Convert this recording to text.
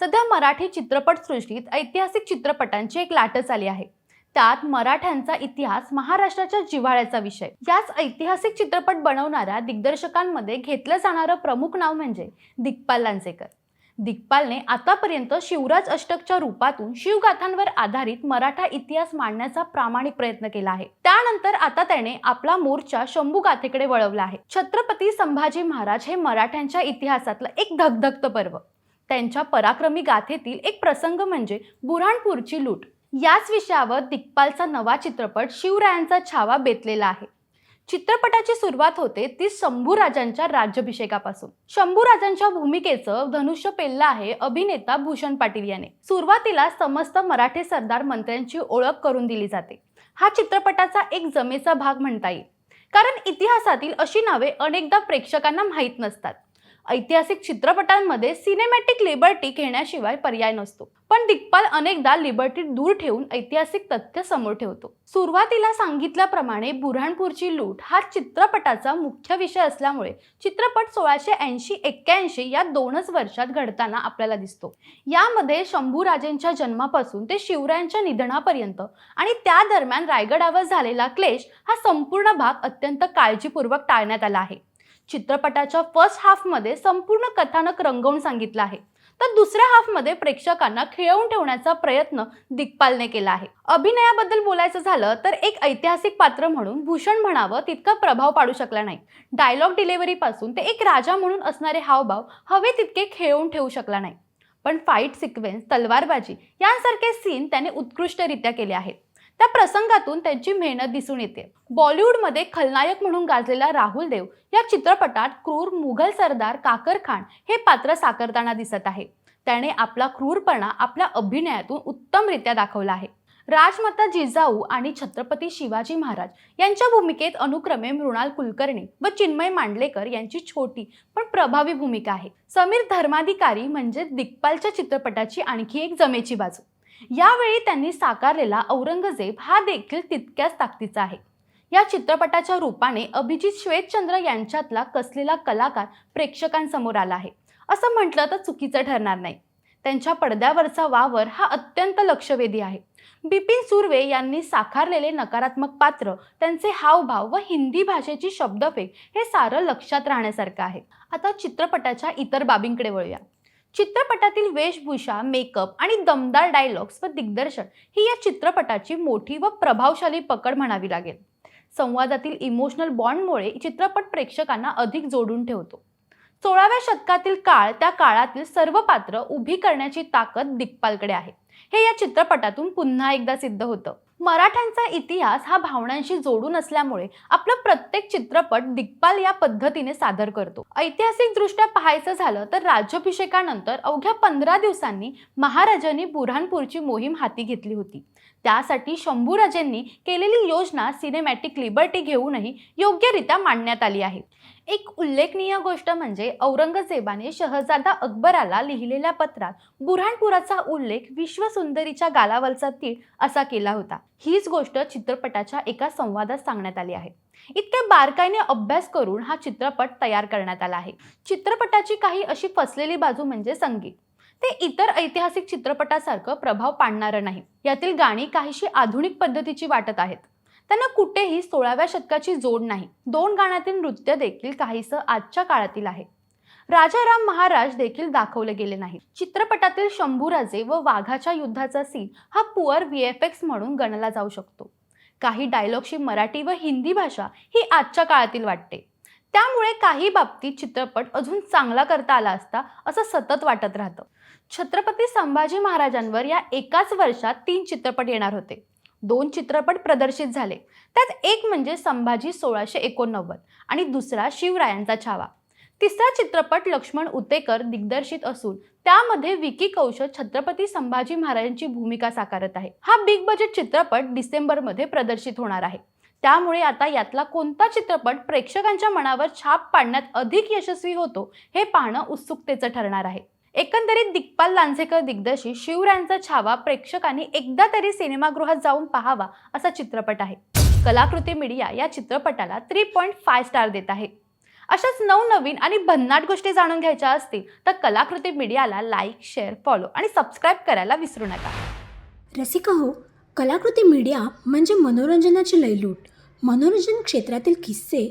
सध्या मराठी चित्रपटसृष्टीत ऐतिहासिक चित्रपटांची एक लाटच आली आहे. त्यात मराठ्यांचा इतिहास महाराष्ट्राच्या जिव्हाळ्याचा विषय. याच ऐतिहासिक चित्रपट बनवणाऱ्या दिग्दर्शकांमध्ये घेतलं जाणारं प्रमुख नाव म्हणजे दिग्पाल लांजेकर. दिग्पालने आतापर्यंत शिवराज अष्टकच्या रूपातून शिवगाथांवर आधारित मराठा इतिहास मांडण्याचा प्रामाणिक प्रयत्न केला आहे. त्यानंतर आता त्याने आपला मोर्चा शंभू गाथेकडे वळवला आहे. छत्रपती संभाजी महाराज हे मराठ्यांच्या इतिहासातलं एक धगधगतं पर्व. त्यांच्या पराक्रमी गाथेतील एक प्रसंग म्हणजे बुऱ्हाणपूरची लूट. याच विषयावर दिग्पालचा नवा चित्रपट शिवरायांचा छावा बेतलेला आहे. चित्रपटाची सुरुवात होते ती शंभूराजांच्या राज्याभिषेकापासून. शंभूराजांच्या भूमिकेचं धनुष्य पेललं आहे अभिनेता भूषण पाटील याने. सुरुवातीला समस्त मराठी सरदार मंत्र्यांची ओळख करून दिली जाते. हा चित्रपटाचा एक जमेचा भाग म्हणता येईल. कारण इतिहासातील अशी नावे अनेकदा प्रेक्षकांना माहीत नसतात. ऐतिहासिक चित्रपटांमध्ये सिनेमॅटिक लिबर्टी घेण्याशिवाय पर्याय नसतो. पण दिग्पाल अनेकदा लिबर्टी दूर ठेवून ऐतिहासिक तथ्य समोर ठेवतो. सुरुवातीला सांगितल्याप्रमाणे बुऱ्हाणपूरची लूट हा चित्रपटाचा मुख्य विषय असल्यामुळे चित्रपट सोळाशे ऐंशी एक्क्याऐंशी या दोनच वर्षात घडताना आपल्याला दिसतो. यामध्ये शंभूराजेंच्या जन्मापासून ते शिवरायांच्या निधनापर्यंत आणि त्या दरम्यान रायगडावर झालेला क्लेश हा संपूर्ण भाग अत्यंत काळजीपूर्वक टाळण्यात आला आहे. चित्रपटाच्या फर्स्ट हाफमध्ये संपूर्ण कथानक रंगवून सांगितलं आहे. तर दुसऱ्या हाफमध्ये प्रेक्षकांना खिळवून ठेवण्याचा प्रयत्न दिग्पालने केला आहे. अभिनयाबद्दल बोलायचं झालं तर एक ऐतिहासिक पात्र म्हणून भूषण म्हणावं तितका प्रभाव पाडू शकला नाही. डायलॉग डिलेव्हरीपासून ते एक राजा म्हणून असणारे हावभाव हवे तितके खेळवून ठेवू शकला नाही. पण फाईट सिक्वेन्स तलवारबाजी यांसारखे सीन त्याने उत्कृष्टरित्या केले आहेत. त्या प्रसंगातून त्यांची मेहनत दिसून येते. बॉलिवूडमध्ये खलनायक म्हणून गाजलेला राहुल देव या चित्रपटात क्रूर मुघल सरदार काकर खान हे पात्र साकारताना दिसत आहे. त्याने आपला क्रूरपणा आपल्या अभिनयातून उत्तमरित्या दाखवला आहे. राजमाता जिजाऊ आणि छत्रपती शिवाजी महाराज यांच्या भूमिकेत अनुक्रमे मृणाल कुलकर्णी व चिन्मय मांडलेकर यांची छोटी पण प्रभावी भूमिका आहे. समीर धर्माधिकारी म्हणजे दिग्पालच्या चित्रपटाची आणखी एक जमेची बाजू. यावेळी त्यांनी साकारलेला औरंगजेब हा देखील तितक्याच ताकदीचा आहे. या चित्रपटाच्या रूपाने अभिजित श्वेतचंद्र यांच्यातला कसलेला कलाकार प्रेक्षकांसमोर आला आहे. असं म्हटलं तर चुकीचं ठरणार नाही. त्यांच्या पडद्यावरचा वावर हा अत्यंत लक्षवेधी आहे. बिपिन सुर्वे यांनी साकारलेले नकारात्मक पात्र त्यांचे हावभाव व हिंदी भाषेची शब्दफेक हे सारं लक्षात राहण्यासारखं आहे. आता चित्रपटाच्या इतर बाबींकडे वळूया. चित्रपटातील वेशभूषा मेकअप आणि दमदार डायलॉग्स व दिग्दर्शन ही या चित्रपटाची मोठी व प्रभावशाली पकड म्हणावी लागेल. संवादातील इमोशनल बॉन्डमुळे चित्रपट प्रेक्षकांना अधिक जोडून ठेवतो. सोळाव्या शतकातील काळ त्या काळातील सर्व पात्र उभी करण्याची ताकद दिग्पालकडे आहे. हे या चित्रपटातून पुन्हा एकदा सिद्ध होतं. मराठ्यांचा इतिहास हा भावनांशी जोडून असल्यामुळे आपलं प्रत्येक चित्रपट दिग्पाल या पद्धतीने सादर करतो. ऐतिहासिक दृष्ट्या पाहायचं झालं तर राज्याभिषेकानंतर अवघ्या पंधरा दिवसांनी महाराजांनी बुऱ्हाणपूरची मोहीम हाती घेतली होती. त्यासाठी शंभूराजेंनी केलेली योजना सिनेमॅटिक लिबर्टी घेऊनही योग्यरित्या मांडण्यात आली आहे. एक उल्लेखनीय गोष्ट म्हणजे औरंगजेबाने शहजादा अकबराला लिहिलेल्या पत्रात बुऱ्हाणपुराचा उल्लेख विश्वसुंदरीच्या गालावरचा तीळ असा केला होता. हीच गोष्ट चित्रपटाच्या एका संवादात सांगण्यात आली आहे. इतक्या बारकाईने अभ्यास करून हा चित्रपट तयार करण्यात आला आहे. चित्रपटाची काही अशी फसलेली बाजू म्हणजे संगीत. ते इतर ऐतिहासिक चित्रपटासारखं प्रभाव पाडणारं नाही. यातील गाणी काहीशी आधुनिक पद्धतीची वाटत आहेत. त्यांना कुठेही सोळाव्या शतकाची जोड नाही. दोन गाण्यातील नृत्य देखील काहीसं आजच्या काळातील आहे. राजाराम महाराज देखील दाखवले गेले नाही चित्रपटातील शंभूराजे व वाघाच्या युद्धाचा सीन हा पुअर व्ही एफ एक्स म्हणून गणला जाऊ शकतो. काही डायलॉगची मराठी व हिंदी भाषा ही आजच्या काळातील वाटते. त्यामुळे काही बाबतीत चित्रपट अजून चांगला करता आला असता असं सतत वाटत राहतं. छत्रपती संभाजी महाराजांवर या एकाच वर्षात तीन चित्रपट येणार होते. दोन चित्रपट प्रदर्शित झाले. त्यात एक म्हणजे संभाजी सोळाशे एकोणनव्वद आणि दुसरा शिवरायांचा छावा. तिसरा चित्रपट लक्ष्मण उतेकर दिग्दर्शित असून त्यामध्ये विकी कौशल छत्रपती संभाजी महाराजांची भूमिका साकारत आहे. हा बिग बजेट चित्रपट डिसेंबरमध्ये प्रदर्शित होणार आहे. त्यामुळे आता यातला कोणता चित्रपट प्रेक्षकांच्या मनावर छाप पाडण्यात अधिक यशस्वी होतो हे पाहणं उत्सुकतेचं ठरणार आहे. एकंदरीत दिग्पाल लांझेकर दिग्दर्शित शिवरायांचा छावा प्रेक्षकांनी एकदा तरी सिनेमागृहात जाऊन पाहावा असा चित्रपट आहे. कलाकृती मीडिया या चित्रपटाला थ्री पॉईंट फाय स्टार देत आहे. अशाच नवनवीन आणि भन्नाट गोष्टी जाणून घ्यायच्या असतील तर कलाकृती मीडियाला लाईक शेअर फॉलो आणि सबस्क्राईब करायला विसरू नका. रसिका हो कलाकृती मीडिया म्हणजे मनोरंजनाची लयलूट. मनोरंजन क्षेत्रातील किस्से